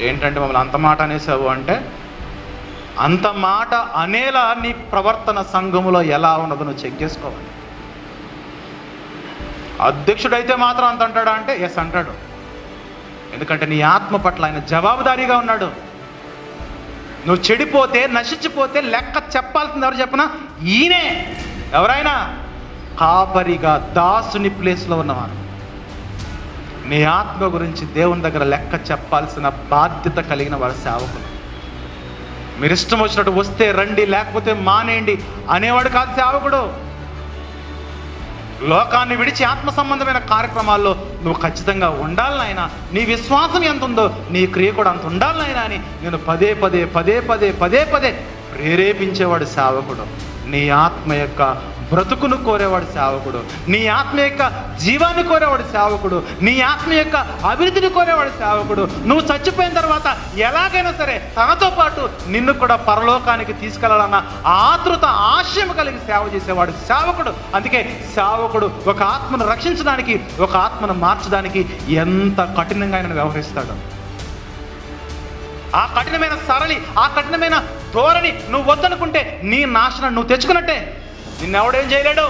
ఏంటంటే మమ్మల్ని అంత మాట అనేసావు అంటే అంత మాట అనేలా నీ ప్రవర్తన సంఘములో ఎలా ఉన్నదో నువ్వు చెక్ చేసుకోవాలి. అధ్యక్షుడైతే మాత్రం అంత అంటాడా అంటే ఎస్ అంటాడు. ఎందుకంటే నీ ఆత్మ పట్ల ఆయన జవాబుదారీగా ఉన్నాడు. నువ్వు చెడిపోతే నశించిపోతే లెక్క చెప్పాల్సింది ఎవరు చెప్పనా ఈయనే. ఎవరైనా కాపరిగా దాసుని ప్లేస్లో ఉన్నవారు. నీ ఆత్మ గురించి దేవుని దగ్గర లెక్క చెప్పాల్సిన బాధ్యత కలిగిన వాడు సేవకులు మీరు ఇష్టం వచ్చినట్టు వస్తే రండి లేకపోతే మానేయండి అనేవాడు కాదు సేవకుడు. లోకాన్ని విడిచి ఆత్మ సంబంధమైన కార్యక్రమాల్లో నువ్వు ఖచ్చితంగా ఉండాలి నాయన. నీ విశ్వాసం ఎంత ఉందో నీ క్రియ కూడా అంత ఉండాలి నాయన అని నేను పదే పదే పదే పదే పదే పదే ప్రేరేపించేవాడు సేవకుడు. నీ ఆత్మ యొక్క బ్రతుకును కోరేవాడు సేవకుడు. నీ ఆత్మ యొక్క జీవాన్ని కోరేవాడు సేవకుడు. నీ ఆత్మ యొక్క అభివృద్ధిని కోరేవాడు సేవకుడు. నువ్వు చచ్చిపోయిన తర్వాత ఎలాగైనా సరే తనతో పాటు నిన్ను కూడా పరలోకానికి తీసుకెళ్ళాలన్న ఆతృత ఆశయం కలిగి సేవ చేసేవాడు సేవకుడు. అందుకే సేవకుడు ఒక ఆత్మను రక్షించడానికి ఒక ఆత్మను మార్చడానికి ఎంత కఠినంగా ఆయన వ్యవహరిస్తాడు. ఆ కఠినమైన సరళి ఆ కఠినమైన ధోరణి నువ్వు వద్దనుకుంటే నీ నాశనం నువ్వు తెచ్చుకున్నట్టే. నిన్నెవడేం చేయలేడు?